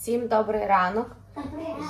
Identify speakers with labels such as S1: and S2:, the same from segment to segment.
S1: Всім добрий ранок.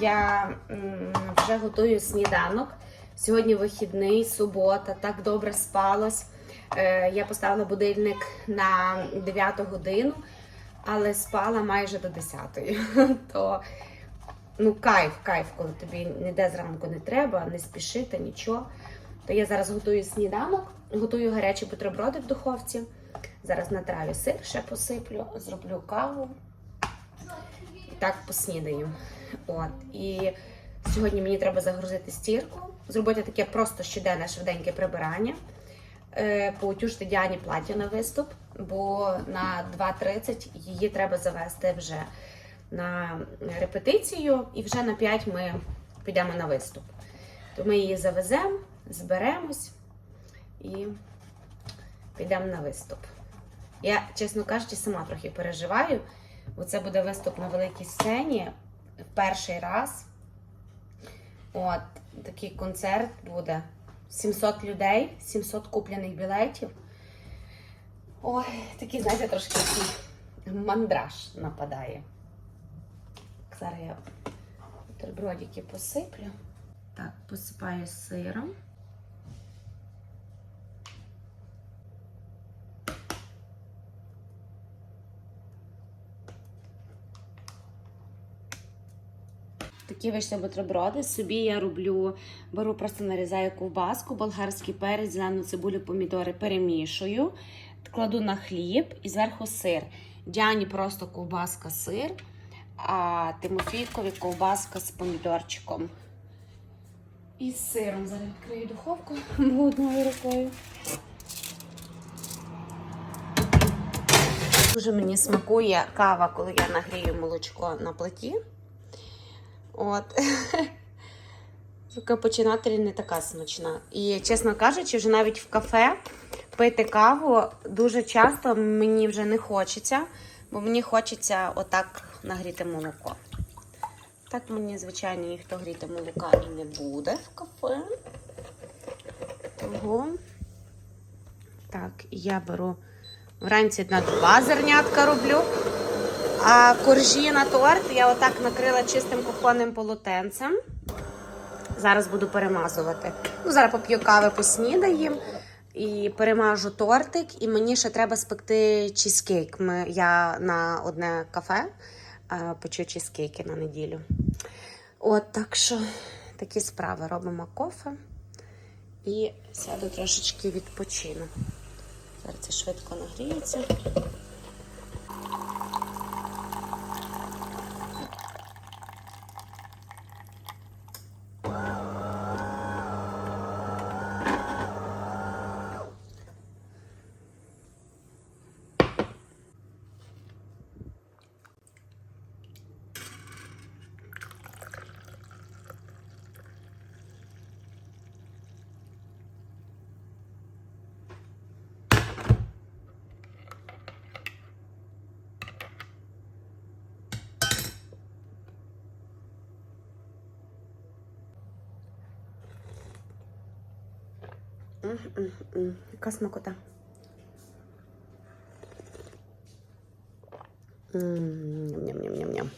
S1: Я м, вже готую сніданок. Сьогодні вихідний, субота, так добре спалось. Е, я поставила будильник на 9 годину, але спала майже до 10. То ну, кайф, кайф, коли тобі ніде зранку не треба, не спішити, нічого. То я зараз готую сніданок, готую гарячі бутерброди в духовці. Зараз натравлю сир, ще посиплю, зроблю каву. Так поснідаю. От. І сьогодні мені треба загрузити стірку, зробити таке просто щоденне швиденьке прибирання. Е, Поутюжити Діані плаття на виступ, бо на 2.30 її треба завести вже на репетицію, і вже на 5 ми підемо на виступ. То ми її завеземо, зберемось і підемо на виступ. Я, чесно кажучи, сама трохи переживаю, бо це буде виступ на великій сцені перший раз. От, такий концерт буде. 700 людей, 700 куплених білетів. Ой, такий, знаєте, трошки такий мандраж нападає. Зараз я бутербродики посиплю. Так, посипаю сиром. Такі вийшли бутерброди. Собі я роблю, беру, просто нарізаю ковбаску, болгарський перець, зелену цибулю, помідори перемішую, кладу на хліб і зверху сир. Діані просто ковбаска сир, а Тимофійкові ковбаска з помідорчиком. І з сиром. Зараз відкрию духовку одною рукою. Дуже мені смакує кава, коли я нагрію молочко на плиті. От. Капучинаторі не така смачна. І, чесно кажучи, вже навіть в кафе пити каву дуже часто мені вже не хочеться, бо мені хочеться отак нагріти молоко. Так мені, звичайно, ніхто гріти молока і не буде в кафе. Того. Так, я беру вранці на два зернятка роблю. А коржі на торт я отак накрила чистим кухонним полотенцем. Зараз буду перемазувати. Ну, зараз поп'ю кави, поснідаєм і перемажу тортик. І мені ще треба спекти чізкейк. Ми, я на одне кафе е, печу чізкейки на неділю. От так що такі справи робимо кофе і сяду трошечки відпочину. Зараз це швидко нагріється. Яка смакота. Ням-ням-ням-ням.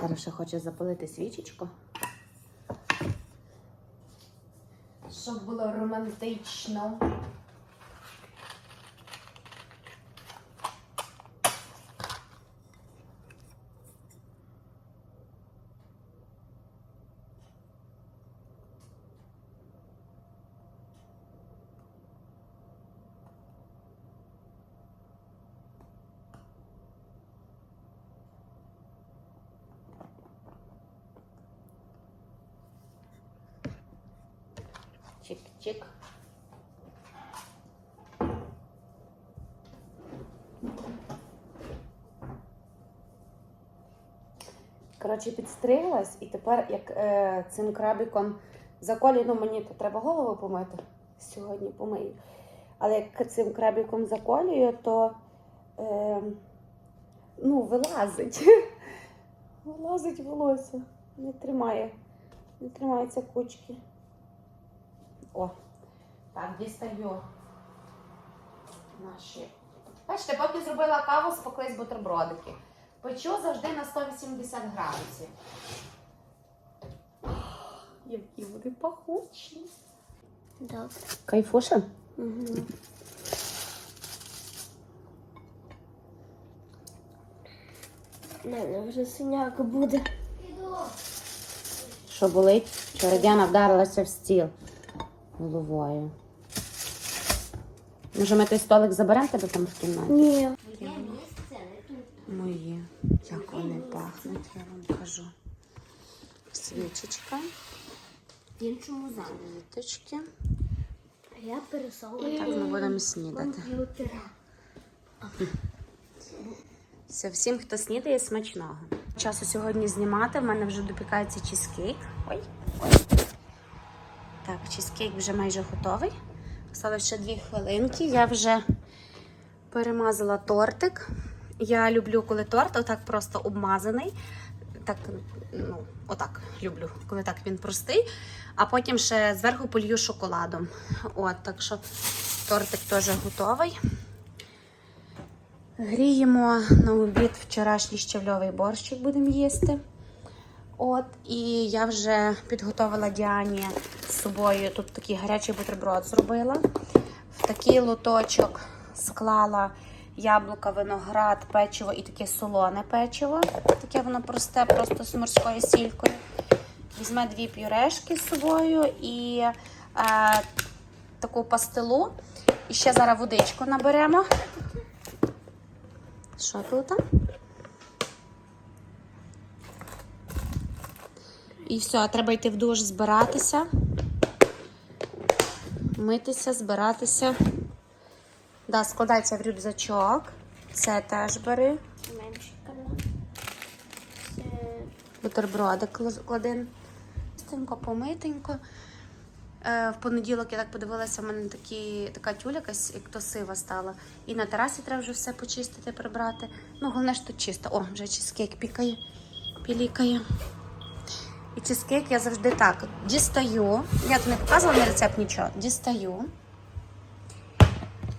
S1: Зараз ще хоче запалити свічечку. Щоб було романтично. Чик-чик. Коротше, підстриглась і тепер як е, цим крабиком заколю, ну мені то треба голову помити. Сьогодні помию. Але як цим крабиком заколюю, то е, ну, вилазить. Вилазить волосся. Не тримає. Не тримається кучки. О, так, дістаю наші Бачите, поки зробила каву, спеклись бутербродики. Печу завжди на 180 градусів. Які вони пахучі.
S2: Добре.
S1: Кайфуша?
S2: Угу. Не, вже синяк буде.
S1: Що болить? Вчора Діана вдарилася в стіл головою. Може, ми той столик заберемо тебе там в кімнаті?
S2: Ні.
S1: Мої. Як вони пахнуть, я вам кажу. Свічечка,
S2: В іншому залі.
S1: віточки.
S2: А я пересовую
S1: Так ми будемо снідати. Все, всім, хто снідає, смачного. Часу сьогодні знімати. В мене вже допікається чизкейк. Ой, ой. Чизкейк вже майже готовий. Осталось ще дві хвилинки. Я вже перемазала тортик. Я люблю, коли торт отак просто обмазаний. Так, ну, отак люблю, коли так він простий. А потім ще зверху полью шоколадом. От, так що тортик теж готовий. Гріємо на обід вчорашній щавльовий борщик будемо їсти. От, і я вже підготувала Діані з собою. Тут такий гарячий бутерброд зробила. В такий лоточок склала яблука, виноград, печиво і таке солоне печиво. Таке воно просте, просто з морською сількою. Візьме дві пюрешки з собою і е, таку пастилу. І ще зараз водичку наберемо. Що тут? І все, треба йти в душ збиратися. Митися, збиратися. Да, складається в рюкзачок. Це теж бери.
S2: Менший канал. Це
S1: Бутербродик клади. Чистенько, помитенько. Е, в понеділок я так подивилася, в мене такі, така тюля якась, як то сива стала. І на терасі треба вже все почистити, прибрати. Ну, головне, що тут чисто. О, вже чизкейк пікає, пілікає. І чизкейк я завжди так дістаю. Я тут не показувала на рецепт нічого. Дістаю.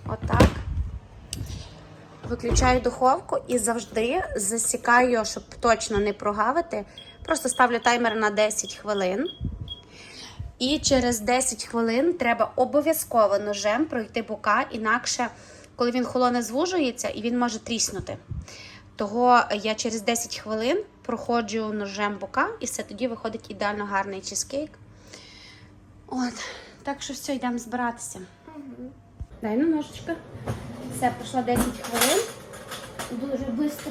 S1: Отак. Виключаю духовку і завжди засікаю, щоб точно не прогавити. Просто ставлю таймер на 10 хвилин. І через 10 хвилин треба обов'язково ножем пройти бока, інакше, коли він холоне, звужується і він може тріснути. Того я через 10 хвилин проходжу ножем бока, і все тоді виходить ідеально гарний чизкейк. От, так що все, йдемо збиратися. Дай ну ножичка. Все, пройшло 10 хвилин.
S2: дуже швидко.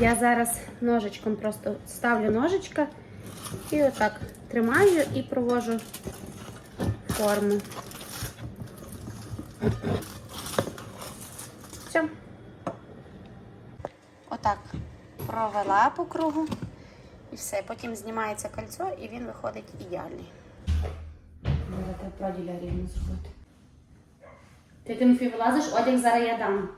S1: Я зараз ножичком просто ставлю ножичка і отак тримаю і провожу форму. Все. Отак провела по кругу і все. Потім знімається кольцо і він виходить ідеальний. Ти Тимофій вилазиш, одяг зараз я дам.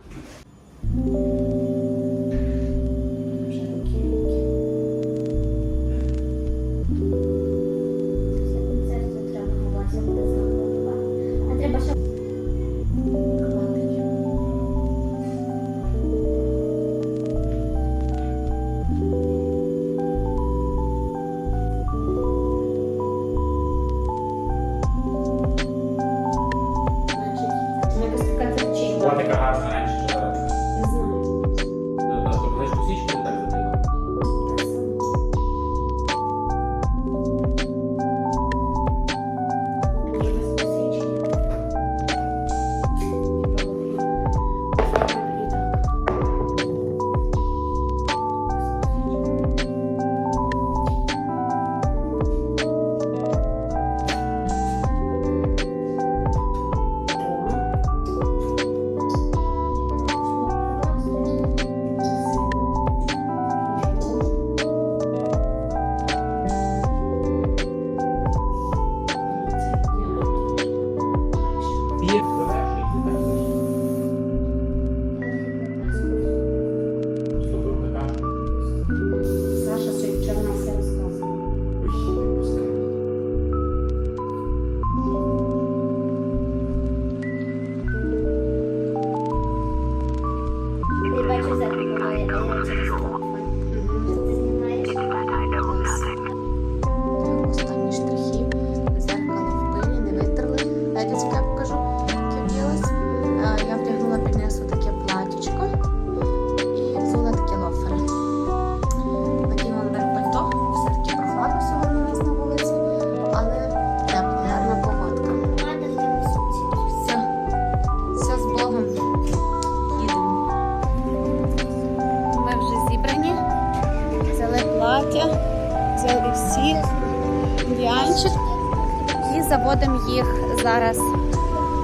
S1: Їх зараз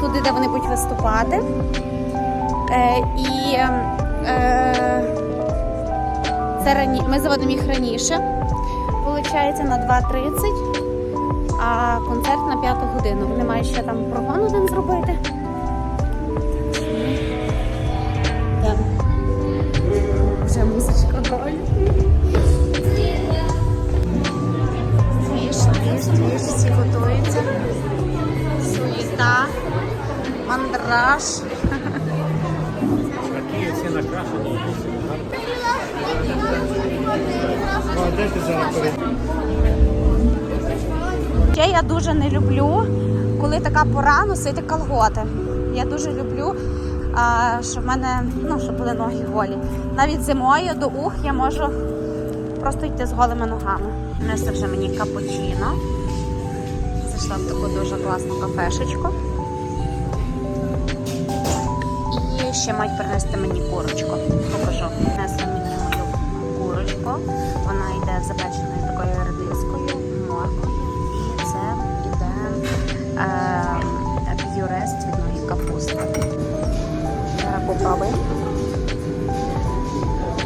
S1: туди, де вони будуть виступати. Е, і е, це рані... ми заводимо їх раніше, виходить, на 2.30, а концерт на 5 годину. Вони мають ще там прогон один зробити. Дуже не люблю, коли така пора носити колготи. Я дуже люблю, щоб в мене ну, щоб були ноги голі. Навіть зимою до ух я можу просто йти з голими ногами. Несли вже мені капучино. Зайшла в таку дуже класну кафешечку. І ще мають принести мені курочку. Покажу. Несли мені мою курочку. Вона йде запеченою такою редискою, п'юре з цвітної капусти. Попробуємо.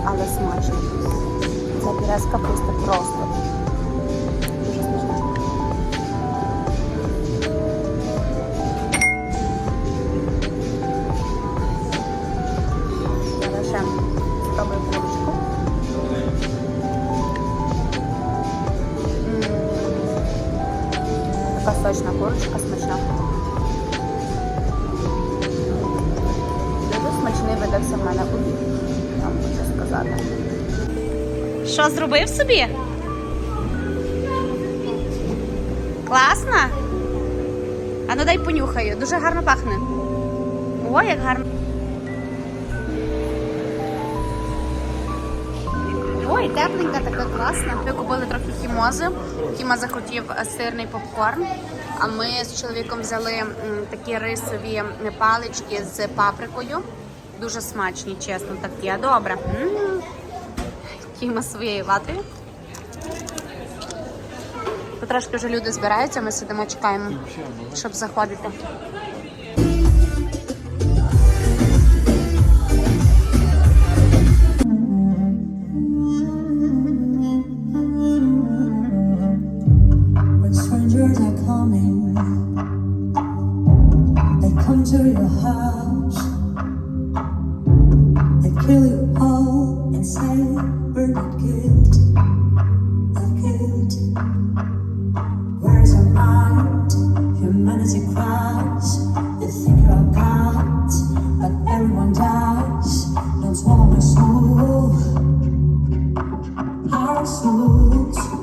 S1: Але смачно. Це пюре з капусти просто. Зробив собі? Класно? А ну дай понюхаю. Дуже гарно пахне. Ой, як гарно. Ой, тепленька, така класна. Ми купили трохи хімози. Тіма захотів е, сирний попкорн. А ми з чоловіком взяли такі рисові палички з паприкою. Дуже смачні, чесно, такі. Добре. М. Тіма своєю ватою. Потрошки вже люди збираються, ми сидимо, чекаємо, щоб заходити.
S3: silence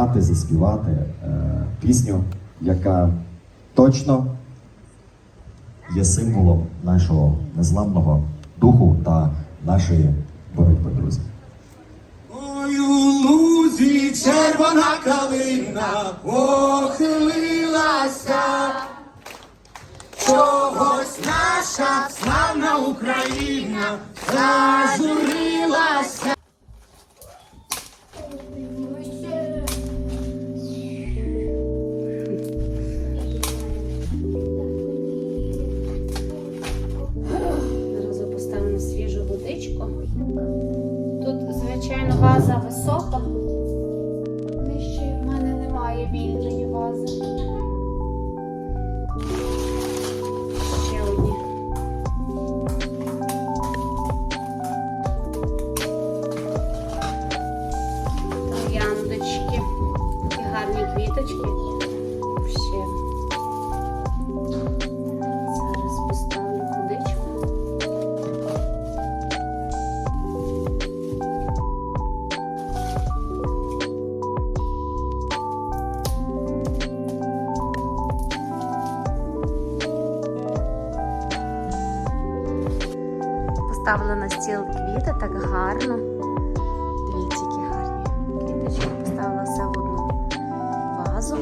S3: souls.
S4: зіграти, заспівати е, пісню, яка точно є символом нашого незламного духу та нашої боротьби, друзі.
S5: Ой, у лузі червона калина похилилася. Чогось наша славна Україна зажурилася.
S1: Так гарно. Дивіться, які гарні квіточки. Поставила все в одну вазу.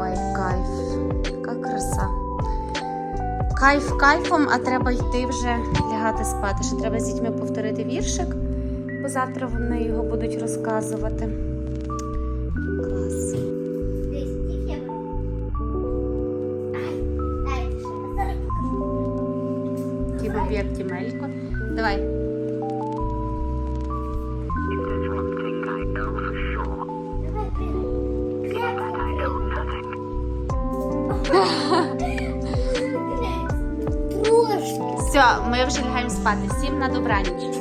S1: Ой, кайф, яка краса. Кайф кайфом, а треба йти вже лягати спати. Ще треба з дітьми повторити віршик, бо завтра вони його будуть розказувати. Клас. Ми вже лягаємо спати. Всім на добраніч.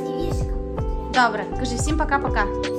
S1: Добре, кажи всім пока-пока.